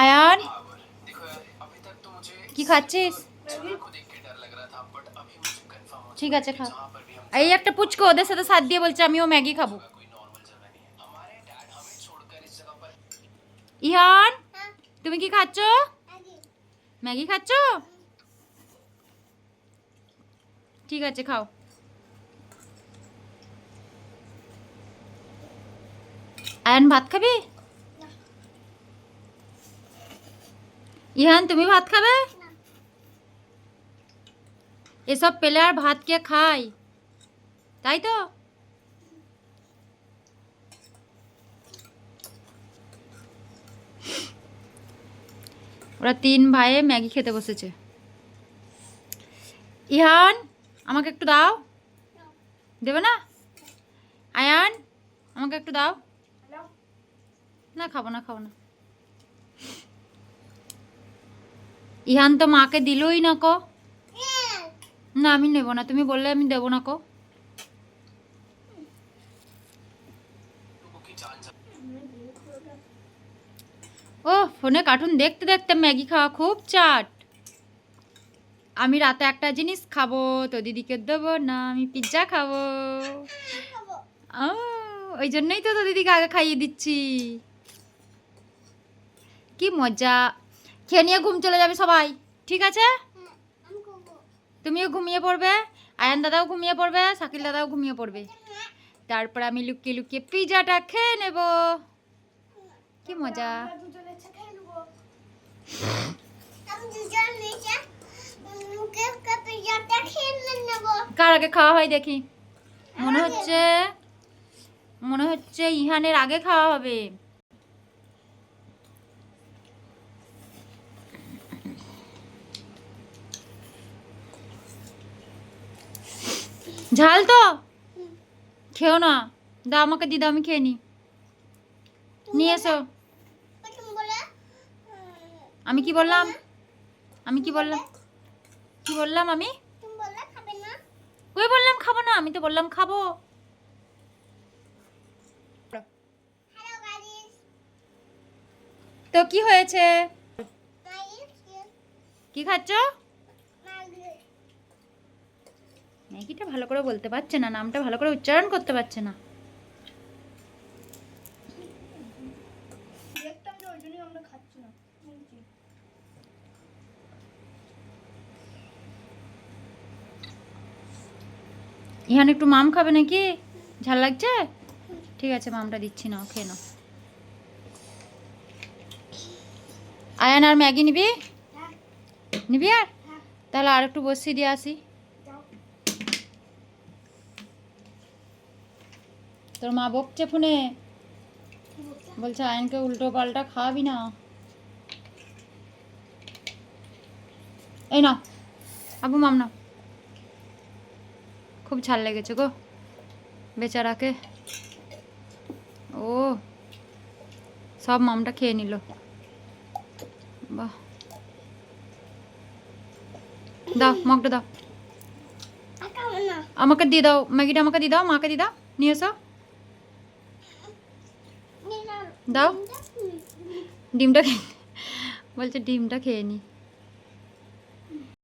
আয়ান কি খাচ্ছিস ঠিক আছে খা এই একটা পুচকো ওদের সাথে সাথ দিয়ে বলছে আমিও ম্যাগি খাব ইহান তুমি কি খাচ্ছ ম্যাগি খাচ্ছ ঠিক আছে খাও আয়ান ভাত খাবি ইহান তুমি ভাত খাবে? এসব পেলে আর ভাত কে খায়? তাই তো? ওরা তিন ভাইয়ে ম্যাগি খেতে বসেছে। ইহান আমাকে একটু দাও। দেবে না? আয়ান আমাকে একটু দাও। না খাব না খাব না। ইহান তো মাকে দিলই না কো। না, আমি নেব না, তুমি বললে আমি দেবো না কো। ও, ফোনে কার্টুন দেখতে দেখতে ম্যাগি খাওয়া খুব চাট। আমি রাতে একটা জিনিস খাব, তো দিদিকে দেবো না, আমি পিৎজা খাব। ওই জন্যই তো তো দিদিকে আগে খাইয়ে দিচ্ছি। কি মজা। খেয়ে নিয়ে ঘুম চলে যাবে সবাই, ঠিক আছে? তুমিও ঘুমিয়ে পড়বে, আয়ান দাদাও ঘুমিয়ে পড়বে, শাকিল দাদাও ঘুমিয়ে পড়বে। তারপর আমি লুকিয়ে লুকিয়ে পিজাটা খেয়ে নেব। কি মজা। কার আগে খাওয়া হয় দেখি? মনে হচ্ছে মনে হচ্ছে ইহানের আগে খাওয়া হবে। ঝাল তো? খেও না। দাও আমাকে দিদা আমি খেয়ে নি। নিয়ে এসো। আমি কি বললাম? আমি কি বললাম? কি বললাম আমি? কই বললাম খাব না আমি তো বললাম খাব। তো কি হয়েছে? কি খাচ্ছ? ম্যাগিটা ভালো করে বলতে পারছে না নামটা ভালো করে উচ্চারণ করতে পারছে না। ইহান একটু মাম খাবে নাকি? ঝাল লাগছে? ঠিক আছে মামটা দিচ্ছি না খেয়ে নাও। আয়ান আর ম্যাগি নিবি? হ্যাঁ, নিবি আর? হ্যাঁ, তাহলে আর একটু বসিয়ে দিয়ে আসি। তোর মা বকছে ফোনে। বলছে আয়নকে উল্টো পাল্টা খাওয়াবি না। এই না আবু মাম না খুব ঝাল লেগেছে গো বেচারাকে। ও সব মামটা খেয়ে নিল। বাহ। দাও মগটা দাও। আমাকে দিয়ে দাও ম্যাগিটা আমাকে দিয়ে দাও মাকে দিয়ে দাও নিয়ে এসো। দাও। ডিমটা খেয়ে বলছে ডিমটা খেয়ে নি।